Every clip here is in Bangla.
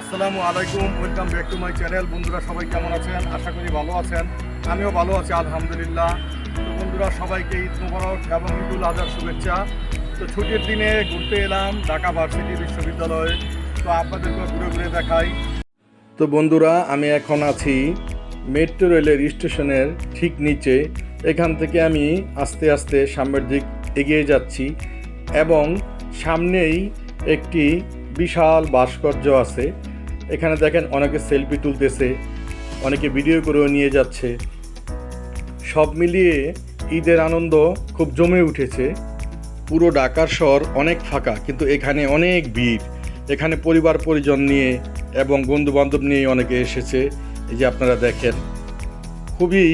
আসসালামু আলাইকুম, welcome back to my channel. বন্ধুরা, সবাই কেমন আছেন? আশা করি ভালো আছেন। আমিও ভালো আছি, আলহামদুলিল্লাহ। তো বন্ধুরা, সবাইকে ঈদ মোবারক এবং ঈদুল আজহার শুভেচ্ছা। তো ছুটির দিনে ঘুরতে এলাম ঢাকা ভার্সিটি বিশ্ববিদ্যালয়ে। তো আপনাদেরকে ঘুরে ঘুরে দেখাই। তো বন্ধুরা, আমি এখন আছি মেট্রো রেলের স্টেশনের ঠিক নিচে। এখান থেকে আমি আস্তে আস্তে সামনের দিক এগিয়ে যাচ্ছি এবং সামনেই একটি বিশাল ভাস্কর্য আছে। এখানে দেখেন অনেকে সেলফি তুলতেছে, অনেকে ভিডিও করেও নিয়ে যাচ্ছে। সব মিলিয়ে ঈদের আনন্দ খুব জমে উঠেছে। পুরো ঢাকার শহর অনেক ফাঁকা, কিন্তু এখানে অনেক ভিড়। এখানে পরিবার পরিজন নিয়ে এবং বন্ধু বান্ধব নিয়ে অনেকে এসেছে। এই যে আপনারা দেখেন, খুবই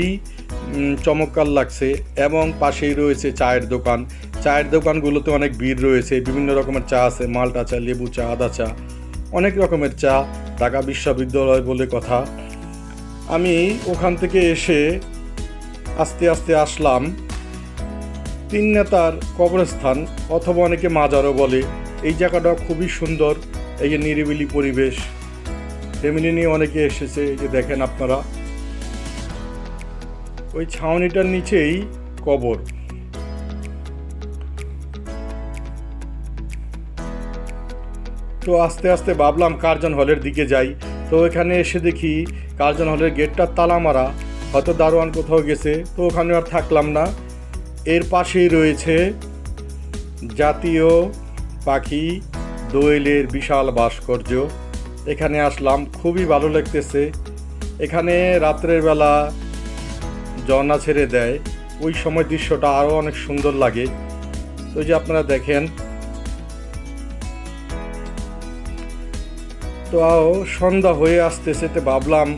চমৎকার লাগছে। এবং পাশেই রয়েছে চায়ের দোকান। চায়ের দোকানগুলোতে অনেক ভিড় রয়েছে। বিভিন্ন রকমের চা আছে, মালটা চা, লেবু চা, আদা চা। অনেক রকমের চা, ঢাকা বিশ্ববিদ্যালয় বলে কথা। আমি ওখান থেকে এসে আস্তে আস্তে আসলাম। তিন নেতার কবরস্থান, অথবা অনেকে মাজারও বলে। এই জায়গাটা খুবই সুন্দর, এই যে নিরিবিলি পরিবেশ। ফ্যামিলি নিয়ে অনেকে এসেছে যে দেখেন আপনারা। ওই ছাউনিটার নিচেই কবর। তো আস্তে আস্তে ভাবলাম কার্জন হলের দিকে যাই। তো এখানে এসে দেখি কার্জন হলের গেটটা তালা মারা, হয়তো দারোয়ান কোথাও গেছে, তো ওখানে আর থাকলাম না। এর পাশেই রয়েছে জাতীয় পাখি দোয়েলের বিশাল ভাস্কর্য। এখানে আসলাম, খুবই ভালো লাগতেছে। এখানে রাত্রের বেলা ঝর্ণা ছেড়ে দেয়। ওই সময় দৃশ্যটা আরও অনেক সুন্দর লাগে। তো যে আপনারা দেখেন তো সন্ধ্যা হয়ে আসতেছে, তো ভাবলাম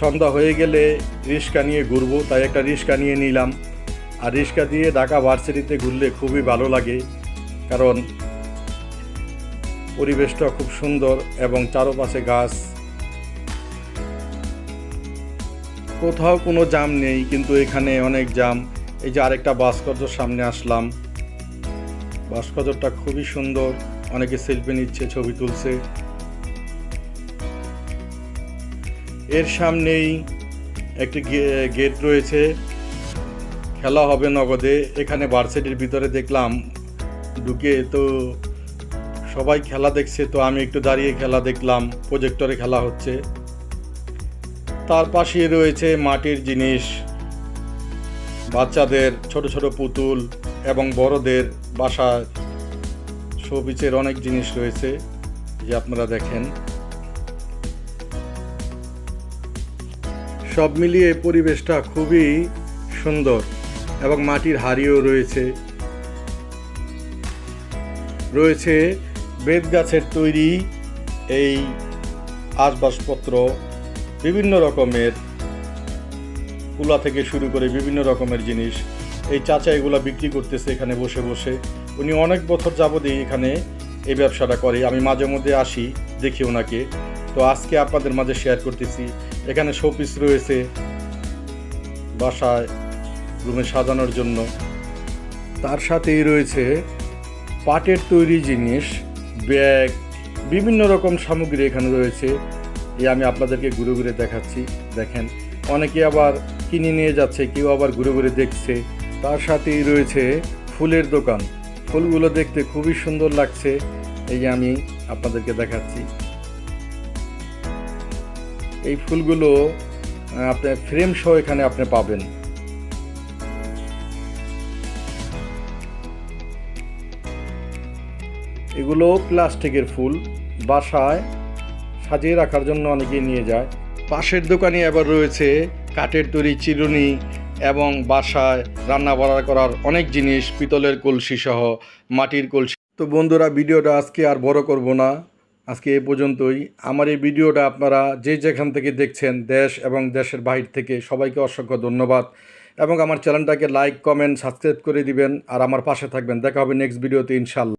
সন্ধ্যা হয়ে গেলে রিক্সা নিয়ে ঘুরবো, তাই একটা রিক্সা নিয়ে নিলাম। আর রিক্সা দিয়ে ঢাকা ভার্সিটিতে ঘুরলে খুবই ভালো লাগে, কারণ পরিবেশটা খুব সুন্দর এবং চারপাশে গাছ। কোথাও কোনো জাম নেই, কিন্তু এখানে অনেক জাম। এই যে আরেকটা ভাস্কর্য সামনে আসলাম। ভাস্কর্যটা খুবই সুন্দর, অনেকে সেলফি নিচ্ছে, ছবি তুলছে। এর সামনেই একটি গেট রয়েছে। খেলা হবে নগদে। এখানে ভার্সিটির ভিতরে দেখলাম ঢুকে তো সবাই খেলা দেখছে, তো আমি একটু দাঁড়িয়ে খেলা দেখলাম প্রজেক্টরে খেলা হচ্ছে। তার পাশে রয়েছে মাটির জিনিস, বাচ্চাদের ছোট ছোট পুতুল এবং বড়দের বাসায় শোবিচের অনেক জিনিস রয়েছে, যে আপনারা দেখেন। সব মিলিয়ে পরিবেশটা খুবই সুন্দর এবং মাটির হাড়িও রয়েছে। রয়েছে বেত গাছের তৈরি এই আসবাসপত্র, বিভিন্ন রকমের কুলা থেকে শুরু করে বিভিন্ন রকমের জিনিস। এই চাচা এগুলা বিক্রি করতেছে এখানে বসে বসে। উনি অনেক বছর যাবতই এখানে এই ব্যবসাটা করে। আমি মাঝে মধ্যে আসি, দেখি ওনাকে। তো আজকে আপনাদের মাঝে শেয়ার করতেছি। এখানে শোপিস রয়েছে বাসায় রুমে সাজানোর জন্য। তার সাথেই রয়েছে পাটের তৈরি জিনিস, ব্যাগ, বিভিন্ন রকম সামগ্রী এখানে রয়েছে। এই আমি আপনাদেরকে ঘুরে ঘুরে দেখাচ্ছি। দেখেন, অনেকে আবার কিনে নিয়ে যাচ্ছে, কেউ আবার ঘুরে ঘুরে দেখছে। তার সাথেই রয়েছে ফুলের দোকান। ফুলগুলো দেখতে খুবই সুন্দর লাগছে। এই আমি আপনাদেরকে দেখাচ্ছি। এই ফুলগুলো আপনার ফ্রেম সহ এখানে আপনি পাবেন। এগুলো প্লাস্টিকের ফুল, বাসায় সাজিয়ে রাখার জন্য অনেকেই নিয়ে যায়। পাশের দোকানে আবার রয়েছে কাঠের তৈরি চিরুনি এবং বাসায় রান্না বাড়া করার অনেক জিনিস, পিতলের কলসি সহ মাটির কলসি। তো বন্ধুরা, ভিডিওটা আজকে আর বড় করব না। আজকে এ পর্যন্তই। আমার এই ভিডিওটা আপনারা যে যেখান থেকে দেখছেন, দেশ এবং দেশের বাহির থেকে সবাইকে অসংখ্য ধন্যবাদ এবং আমার চ্যানেলটাকে লাইক কমেন্ট সাবস্ক্রাইব করে দিবেন। আর আমার পাশে থাকবেন। দেখা হবে নেক্সট ভিডিওতে ইনশাল্লাহ।